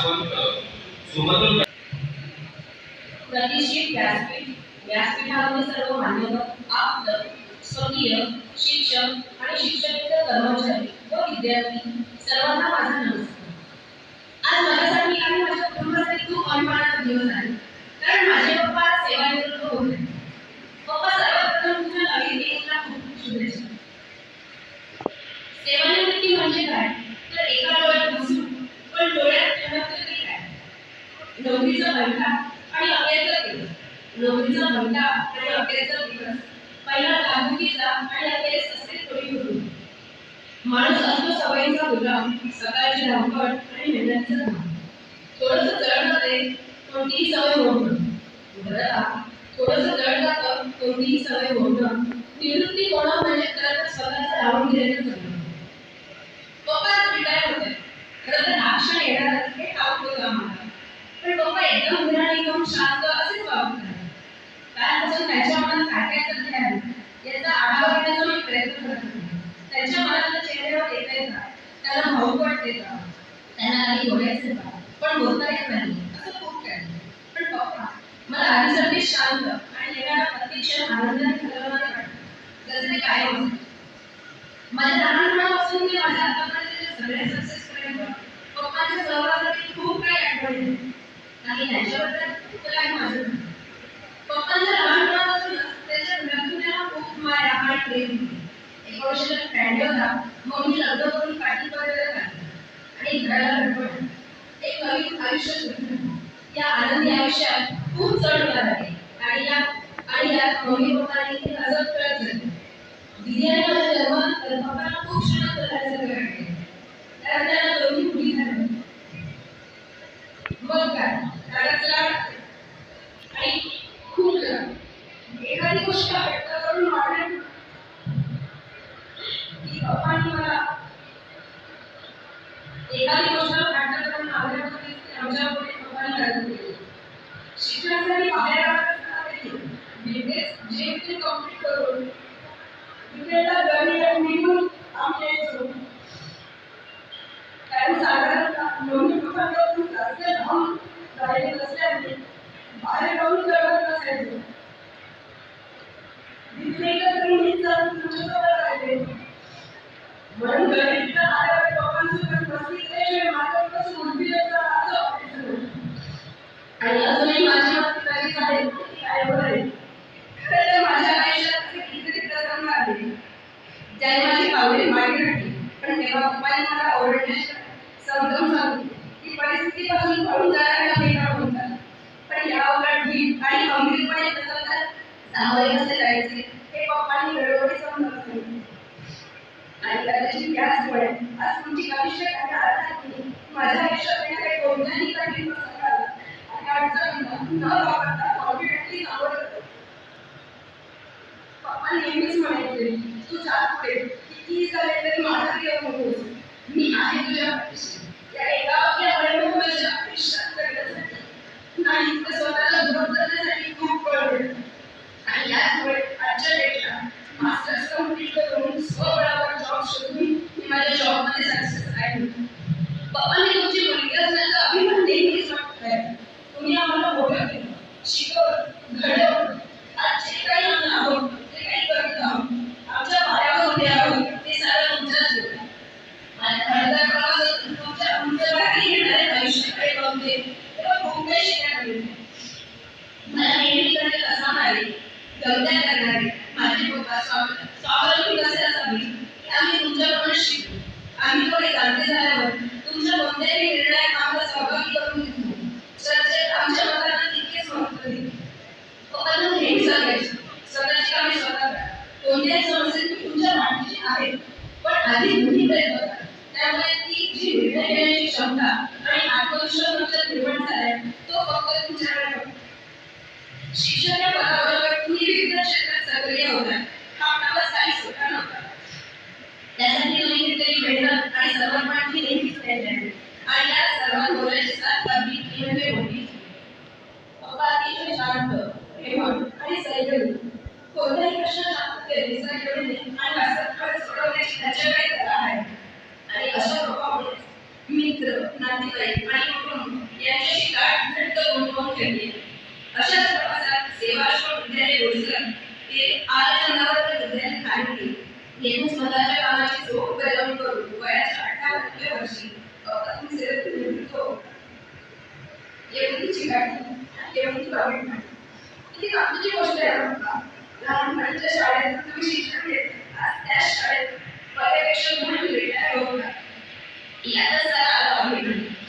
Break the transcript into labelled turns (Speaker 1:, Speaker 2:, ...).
Speaker 1: सुमधुर
Speaker 2: प्रतिष्ठित व्यासपीठ व्यासपीठावरील सर्व मान्यवर आपलं स्वकीय शिक्षक आणि शिक्षकेतर कर्मचारी व विद्यार्थी सर्वांना माझा नमस्कार. आज माझ्यासाठी आणि माझ्या कुटुंबासाठी खूप अभिमानाचा दिवस आहे. कारण माझे पप्पा सेवानिवृत्त होते पप्पा सर्वप्रथम तुझ्या नवीन खूप शुभेच्छा सेवानिवृत्ती म्हणजे काय तर एका डोळ्यात बसून पण डोळ्यात चमकलं तरी काय नोकरीचा घंटा आणि अखेरचा दिवस. नोकरीचा घंटा आणि अखेरचा दिवस. पहिला कामगिरीचा आणि अभ्यास असते थोडी होती? माणूस असतो सवयीचा गुलाम सकाळची धावपळ आणि मेहनतीचा धाम थोडंसं जड जाते कोणतीही सवय मोडणं बरं थोडंसं जड जातं कोणतीही सवय होणं निवृत्ती कोणा म्हणजे? तर स्वतःचा धावून दिलेलं जगणं पप्पा रिटायर होते खरं तर हा क्षण येणारच हे ठाऊक होतं आम्हाला पण पप्पा एकदम उन्हाळी घेऊन शांत असेच वागत राहिले कालपासून त्याच्या मनात काय काय सध्या आहे याचा आढावा घेण्याचा मी प्रयत्न करत होते त्याच्या मनातलं चेहऱ्यावर येतंय का त्याला भाऊ वाटते का त्यांना काही पण बोलता येत नाही. असं खूप काय पण पप्पा मला आधीसाठी शांत आणि येणारा प्रत्यक्ष आनंदाने घालवणारे वाटतं. जसे काय होते? माझ्या लहानपणापासून मी माझ्या आतापर्यंत सगळ्या सक्सेस पर्यंत पप्पांच्या सहवासासाठी खूप काही आठवले आहेत. आणि त्याच्याबद्दल तुला माझं पप्पांच्या लहान या आनंदी आयुष्यात खूप चढ उतार आहे. आणि या आणि यात मम्मी पप्पांनी अजब कळत खेळत झाले दिदी आणि माझ्या जन्मात पप्पांना खूप श्रीमंत झाल्यासारखे वाटले कारण त्यांना दोन्ही मुली झाल्या मग काय त्याला आणि खूप लाड. एखादी गोष्ट व्यक्त करून मांडणे की पप्पांनी मला एखादी गोष्ट व्यक्त करून मागण्यापूर्वी आमच्या पुढे पप्पांनी लागू केली शिक्षणासाठी बाहेर जे ते कंप्लीट करून विक्रेता गणित आम्ही यायचो कारण साधारणतः माझ्या आयुष्यात काही कोणत्याही कठीण प्रसंगाला आणि न वापरता कॉन्फिडेंटली सामोरं जातो पप्पा नेहमीच म्हणायचे तू जात पुढे. कितीही झाले तरी माझा देव नकोस मी आहे तुझ्या पाठीशी या एका वाक्यामुळे मी माझ्या आयुष्यात जगण्यासाठी नाही तर स्वतःला ग्रोथ करण्यासाठी खूप कळवलं आणि याचमुळे आजच्या डेटला मास्टर्स कंप्लीट करून स्वबळावर जॉब शोधून मी माझ्या जॉबमध्ये सक्सेस आहे पप्पांनी तुमची मुलगी असण्याचा अभिमान नेहमीच वाटतोय तुम्ही आम्हाला मोठं केलं शिकवलं घडवलं आज जे काही आम्ही आहोत जे काही करत आहोत आमच्या पायावर उभे आहोत ते सारं तुमच्याच होतं आणि खरंतर प्रवासात तुमच्या तुमच्या बाहेर येणारे आयुष्याकडे बघते तेव्हा खूप काही शिकायला मिळते मला नेहमी कडे असा आहे गमत्या करणारे. माझे पप्पा स्वावलंबी कसे असावे? हे आम्ही तुमच्याकडून शिकलो. आम्ही थोडे गांधी झाल्यावर तुमच्या कोणत्याही निर्णयात आम्हाला सहभागी करून घेतो. चर्चेत आमच्या मतांना तितकेच महत्त्व दिले पप्पांना नेहमी सांगायचे स्वतःची कामे स्वतः करा. कोणत्याही समस्येत तुमच्या पाठीशी आहे. पण आधी तुम्ही प्रयत्न करा. त्यामुळे ती जी निर्णय घेण्याची क्षमता आणि आत्मविश्वास तुमच्यात निर्माण झालाय तो फक्त तुमच्याकडे शिक्षण या पदावर सक्रिय होता. हा काही सोपा नव्हता. त्यासाठी तुम्ही घेतलेली मेहनत आणि समर्पण ही नेहमीच आणि या पप्पा अतिशय शांत प्रेमळ आणि कोणताही प्रश्न आणि सोडवण्याची त्याच्याकडे कला आहे. आणि अशा पप्पामुळे मित्र नातेवाईक आणि कुटुंब यांच्याशी गाठ घट्ट गुंतवून ठेवली. अशाच प्रवासात सेवाश्रम विद्यालय रोजगार ते आजनावर विज्ञान खाली येऊन स्वतःच्या कामाची चोख बजावणी करून वयाच्या अठराव्या वर्षी अप्रतिम सेवेत निवृत्त होतो. एवढीची गाठी एवढी प्रवीण गाठी. किती कामाची गोष्ट आहे बरं लहानपणीच्या शाळेत तुम्ही शिक्षण घेत आज त्या शाळेत पर्यवेक्षक म्हणून रिटायर होता आला जरा